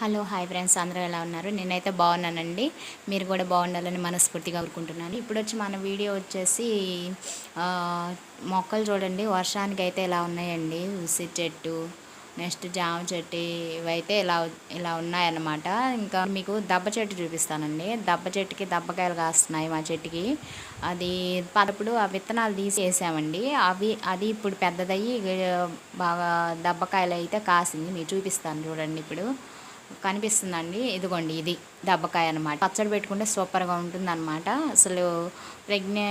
Hello hi friends. అందరూ ఎలా ఉన్నారు? నేనైతే బాగున్నానండి. మీరు కూడా బాగుండాలని మనస్ఫూర్తిగా కోరుకుంటున్నాను. ఇప్పుడు వచ్చి మన వీడియో వచ్చేసి మొక్కలు చూడండి. వర్షానికి అయితే ఇలా ఉన్నాయండి? ఉసి చెట్టు నెక్స్ట్ జామ చెట్టు ఇవైతే ఇలా ఇలా ఉన్నాయన్నమాట. ఇంకా మీకు దబ్బ చెట్టు చూపిస్తానండి. దబ్బ చెట్టుకి దబ్బకాయలు కాస్తున్నాయి మా చెట్టుకి. అది పదప్పుడు ఆ విత్తనాలు తీసి వేసామండి. అవి అది ఇప్పుడు పెద్దదయ్యి బాగా దబ్బకాయలు అయితే కాసింది. మీకు చూపిస్తాను చూడండి ఇప్పుడు. కనిపిస్తుందండి. ఇదిగోండి ఇది దబ్బకాయ అనమాట పచ్చడి పెట్టుకుంటే సూపర్గా ఉంటుంది అనమాట అసలు ప్రెగ్నే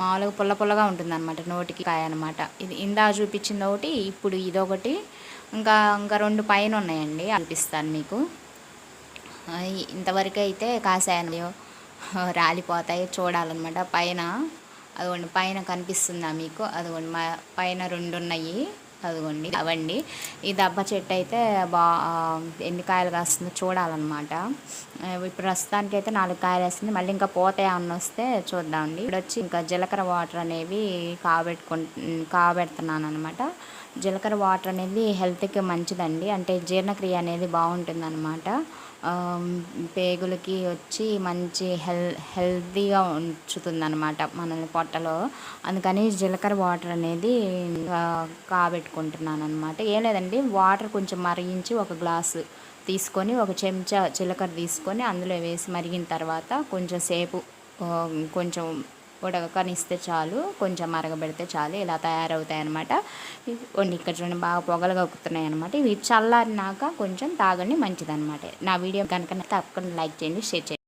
మామూలుగా పుల్ల పుల్లగా ఉంటుంది అనమాట నోటికి కాయ అనమాట ఇది ఇందా చూపించింది ఒకటి ఇప్పుడు ఇదొకటి. ఇంకా ఇంకా రెండు పైన ఉన్నాయండి. అనిపిస్తాను మీకు. ఇంతవరకు అయితే కాసాయని రాలిపోతాయి చూడాలన్నమాట. పైన అదిగోండి పైన కనిపిస్తుందా మీకు? అదిగోండి మా పైన రెండు ఉన్నాయి. అదిగోండి అవండి. ఈ దబ్బ చెట్టు అయితే బా ఎన్ని కాయలు కాస్తుందో చూడాలన్నమాట. ఇప్పుడు ప్రస్తుతానికి అయితే నాలుగు కాయలు వేస్తుంది. మళ్ళీ ఇంకా పోతాయి అన్న వస్తే చూద్దామండి. ఇప్పుడు వచ్చి ఇంకా జీలకర్ర వాటర్ అనేవి కాబెట్టుకు కాబెడుతున్నాను అనమాట జీలకర్ర వాటర్ అనేది హెల్త్కి మంచిదండి. అంటే జీర్ణక్రియ అనేది బాగుంటుంది అనమాట పేగులకి వచ్చి మంచి హెల్ హెల్తీగా ఉంచుతుంది అనమాట మనల్ని పొట్టలో. అందుకని జీలకర్ర వాటర్ అనేది కాబెట్టుకుంటున్నాను అనమాట ఏం లేదండి వాటర్ కొంచెం మరిగించి ఒక గ్లాసు తీసుకొని ఒక చెంచా జీలకర్ర తీసుకొని అందులో వేసి మరిగిన తర్వాత కొంచెం సేపు కొంచెం ఉడకనిస్తే చాలు కొంచెం మరగబెడితే చాలు ఇలా తయారవుతాయి అనమాట కొన్ని ఇక్కడ చూడండి బాగా పొగలు కక్కుతున్నాయి అనమాట ఇవి చల్లారినాక కొంచెం తాగండి మంచిదన్నమాట. నా వీడియో కనుక తప్పకుండా లైక్ చేయండి షేర్ చేయండి.